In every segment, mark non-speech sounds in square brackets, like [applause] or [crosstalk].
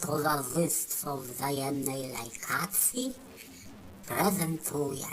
Towarzystwo Wzajemnej Lajkacji prezentuje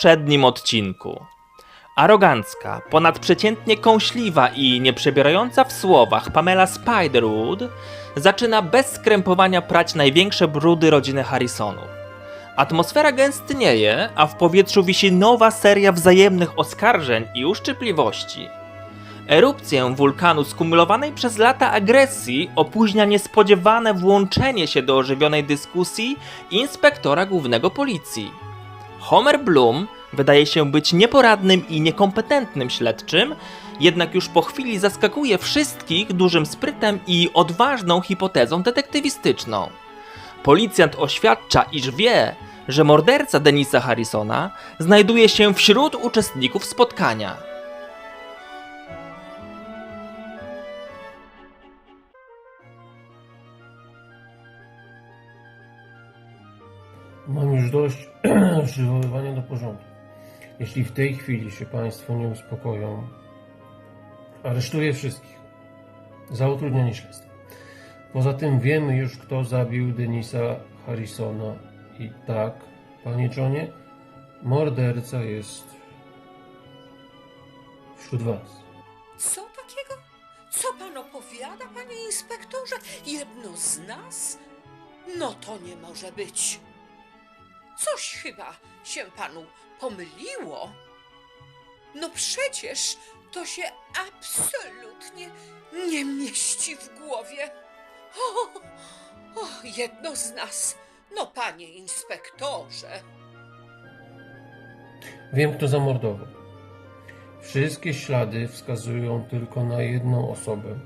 poprzednim odcinku. Arogancka, ponadprzeciętnie kąśliwa i nieprzebierająca w słowach Pamela Spiderwood zaczyna bez skrępowania prać największe brudy rodziny Harrisonów. Atmosfera gęstnieje, a w powietrzu wisi nowa seria wzajemnych oskarżeń i uszczypliwości. Erupcję wulkanu skumulowanej przez lata agresji opóźnia niespodziewane włączenie się do ożywionej dyskusji inspektora głównego policji. Homer Bloom wydaje się być nieporadnym i niekompetentnym śledczym, jednak już po chwili zaskakuje wszystkich dużym sprytem i odważną hipotezą detektywistyczną. Policjant oświadcza, iż wie, że morderca Denisa Harrisona znajduje się wśród uczestników spotkania. Mam już dość [clears throat] przywoływania do porządku. Jeśli w tej chwili się Państwo nie uspokoją, aresztuję wszystkich za utrudnianie śledztwa. Poza tym wiemy już, kto zabił Denisa Harrisona. I tak, Panie Johnie, morderca jest wśród Was. Co takiego? Co pan opowiada, panie inspektorze? Jedno z nas? No to nie może być. Coś chyba się panu pomyliło. No przecież to się absolutnie nie mieści w głowie. O, o, jedno z nas. No, panie inspektorze. Wiem, kto zamordował. Wszystkie ślady wskazują tylko na jedną osobę.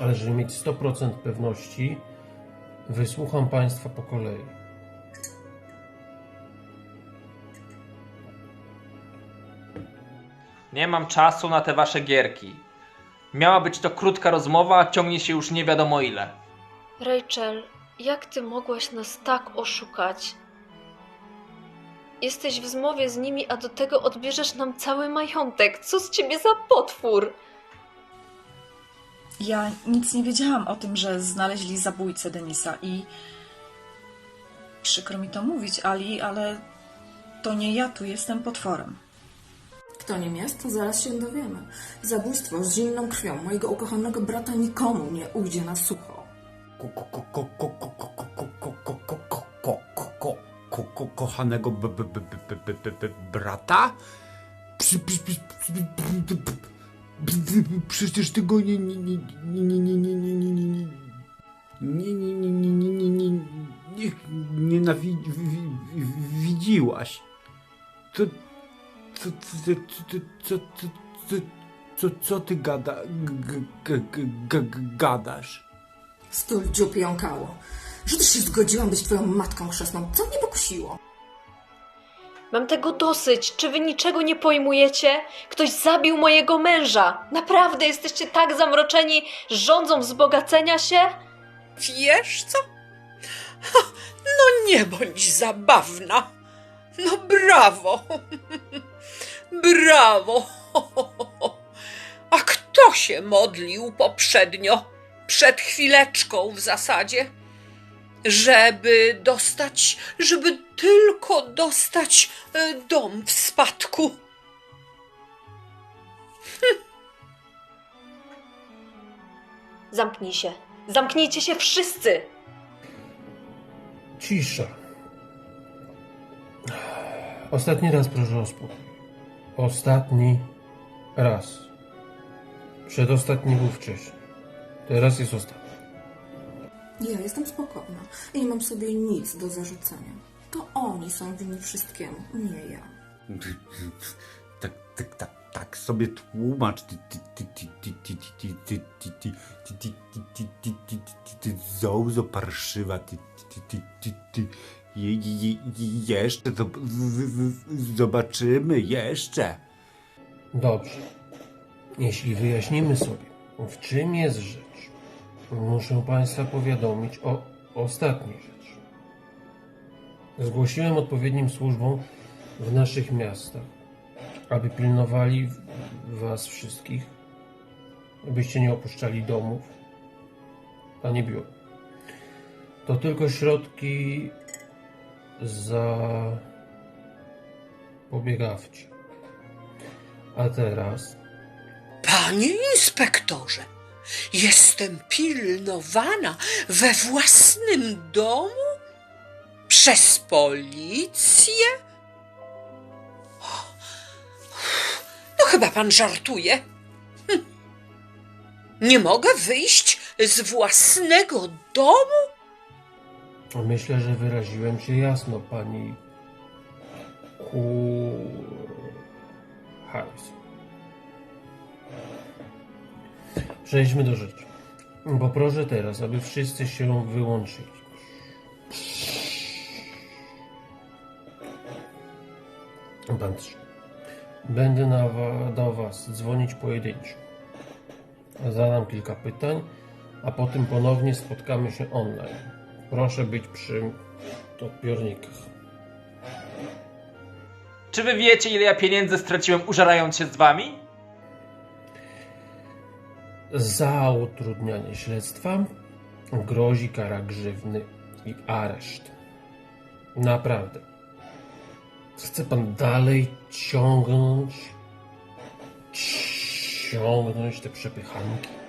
Ale żeby mieć 100% pewności, wysłucham Państwa po kolei. Nie mam czasu na te wasze gierki. Miała być to krótka rozmowa, a ciągnie się już nie wiadomo ile. Rachel, jak ty mogłaś nas tak oszukać? Jesteś w zmowie z nimi, a do tego odbierzesz nam cały majątek. Co z ciebie za potwór? Ja nic nie wiedziałam o tym, że znaleźli zabójcę Denisa i. Przykro mi to mówić, Ali, ale to nie ja tu jestem potworem. Kto nim jest, zaraz się dowiemy. Zabójstwo z zimną krwią mojego ukochanego brata nikomu nie ujdzie na sucho. ko, ko, ko, ko, ko, ko, ko, ko, ko, ko, ko, ko, ko, ko, ko, ko, ko, kochanego brata? Przecież ty go nie nie nie nie nie nie nie nie nie nie nie nie nie nie nie nie nienawidziłaś. To co, co, co, co, co, co ty gada, g, g, g, gadasz? Stul dziób jąkało. Że też się zgodziłam być twoją matką chrzestną. Co mnie pokusiło? Mam tego dosyć. Czy wy niczego nie pojmujecie? Ktoś zabił mojego męża. Naprawdę jesteście tak zamroczeni rządzą wzbogacenia się? Wiesz co? Ha, no nie bądź zabawna. No brawo. [laughs] Brawo! A kto się modlił poprzednio, przed chwileczką w zasadzie? Żeby dostać, żeby tylko dostać e, dom w spadku. Hm. Zamknij się. Zamknijcie się wszyscy! Cisza. Ostatni raz proszę o spokój. Ostatni raz. Przedostatni był wcześniej. Teraz jest ostatni. Ja jestem spokojna i nie mam sobie nic do zarzucenia. To oni są winni wszystkiemu, nie ja. Tak, tak, tak, tak sobie tłumacz, ty, ty, ty, ty, ty, ty, ty, ty, ty, ty, ty, ty, ty, ty, ty, ty, ty, ty, zołzo parszywa, ty, ty, ty, ty, ty, je, je, je, jeszcze to zobaczymy, jeszcze. Dobrze. Jeśli wyjaśnimy sobie, w czym jest rzecz, muszę Państwa powiadomić o ostatniej rzeczy. Zgłosiłem odpowiednim służbom w naszych miastach, aby pilnowali Was wszystkich, abyście nie opuszczali domów ani biur. To tylko środki zapobiegawcze. A teraz Panie inspektorze, jestem pilnowana we własnym domu przez policję? No chyba pan żartuje. Hm. Nie mogę wyjść z własnego domu? Myślę, że wyraziłem się jasno, pani Ku... Harris. Przejdźmy do rzeczy. Poproszę teraz, aby wszyscy się wyłączyli. Pan trzy. Będę na do Was dzwonić pojedynczo. Zadam kilka pytań, a potem ponownie spotkamy się online. Proszę być przy odbiornikach. Czy wy wiecie, ile ja pieniędzy straciłem użerając się z wami? Za utrudnianie śledztwa grozi kara grzywny i areszt. Naprawdę. Chce pan dalej ciągnąć, ciągnąć te przepychanki?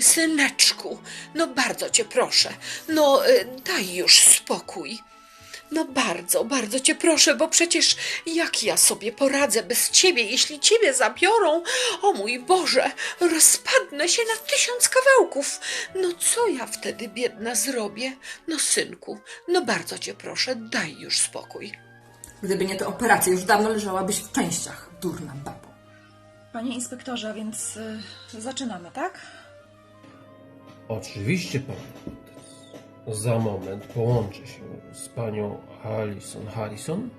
Syneczku, no bardzo cię proszę, no y, daj już spokój. No bardzo, bardzo cię proszę, bo przecież jak ja sobie poradzę bez ciebie, jeśli ciebie zabiorą? O mój Boże, rozpadnę się na tysiąc kawałków. No co ja wtedy biedna zrobię? No synku, no bardzo cię proszę, daj już spokój. Gdyby nie te operacje, już dawno leżałabyś w częściach, durna babo. Panie inspektorze, a więc y, zaczynamy, tak? Oczywiście, pan. Za moment połączę się z panią Alison Harrison.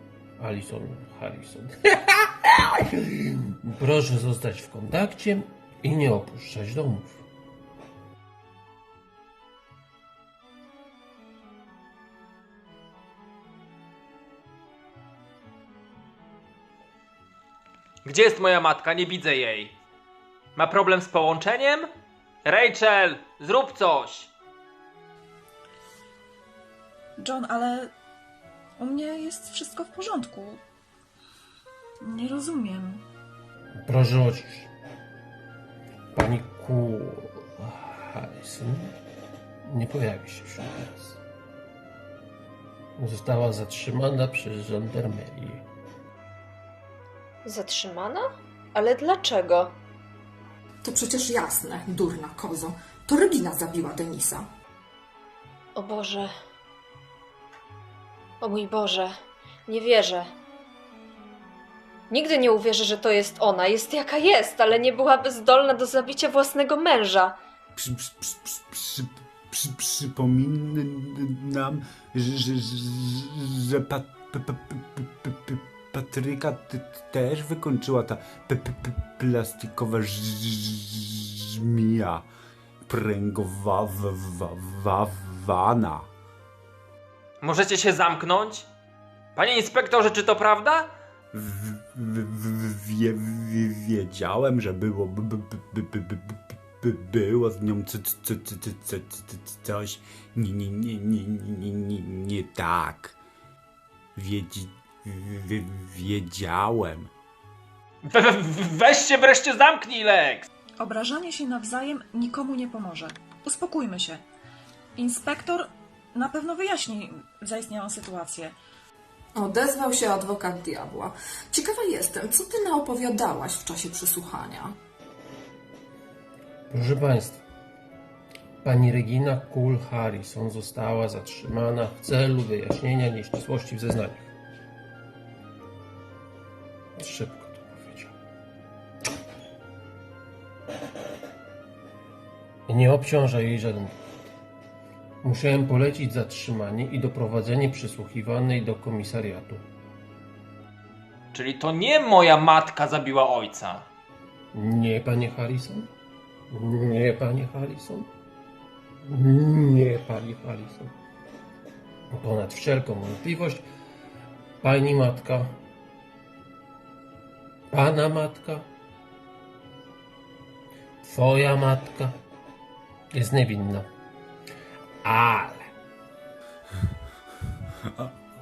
Alison Harrison. [laughs] Proszę zostać w kontakcie i nie opuszczać domów. Gdzie jest moja matka? Nie widzę jej. Ma problem z połączeniem? Rachel, zrób coś! John, ale u mnie jest wszystko w porządku. Nie rozumiem. Proszę o ciszę. Pani Ku Harrison nie pojawi się wśród nas. Została zatrzymana przez żandarmerię. Zatrzymana? Ale dlaczego? To przecież jasne, durna kozo. To Regina zabiła Denisa. O Boże. O mój Boże. Nie wierzę. Nigdy nie uwierzę, że to jest ona. Jest jaka jest, ale nie byłaby zdolna do zabicia własnego męża. Przy, przy, przy, przy, przy, przy, przypominam, że, że, że, że pa, pa, pa, pa, pa, pa, Patryka ty, też wykończyła ta plastikowa żmija pręgowana. Możecie się zamknąć? Panie inspektorze, czy to prawda? wiedziałem, że było było z nią coś nie, nie, nie, nie, nie, nie, nie tak. Wiedzieć wiedziałem. We, we, weź się wreszcie zamknij, Lex! Obrażanie się nawzajem nikomu nie pomoże. Uspokójmy się. Inspektor na pewno wyjaśni zaistniałą sytuację. Odezwał się adwokat diabła. Ciekawa jestem, co ty naopowiadałaś w czasie przesłuchania? Proszę Państwa, pani Regina Cool Harrison została zatrzymana w celu wyjaśnienia nieścisłości w zeznaniach. Nie obciąża jej żaden. Musiałem polecić zatrzymanie i doprowadzenie przesłuchiwanej do komisariatu. Czyli to nie moja matka zabiła ojca. Nie, panie Harrison? Nie, panie Harrison? Nie, pani Harrison. Ponad wszelką wątpliwość, pani matka, pana matka, twoja matka jest niewinna. Ale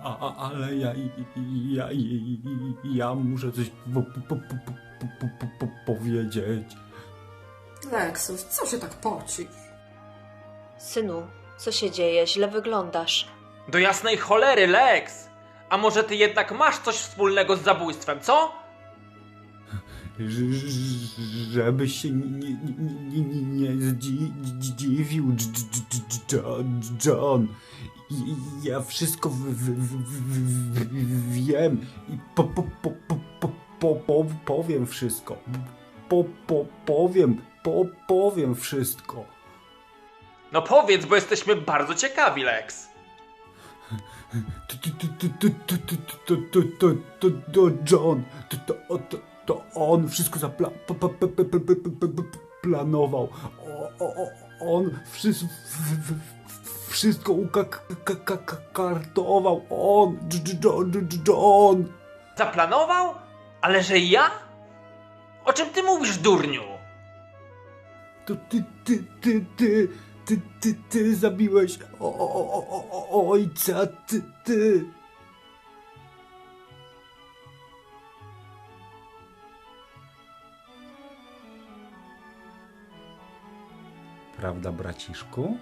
A, a, ale ja, ja, ja, ja muszę coś po, po, po, po, po, po, po, powiedzieć. Lexus, co się tak pocisz? Synu, co się dzieje? Źle wyglądasz. Do jasnej cholery, Lex! A może ty jednak masz coś wspólnego z zabójstwem, co? żebyś się nie, nie, nie, zdziwił, John. Ja wszystko w, w, w, wiem i po, po, po, po, po, powiem wszystko. Po, po, powiem, po, powiem wszystko. No powiedz, bo jesteśmy bardzo ciekawi, Lex. To John, to to, on wszystko zaplanował. On wszystko, ukartował. On, John. Zaplanował? Ale że ja? O czym ty mówisz, durniu? To ty, ty, ty, ty, ty, ty, ty zabiłeś ojca, ty, ty. Prawda, braciszku?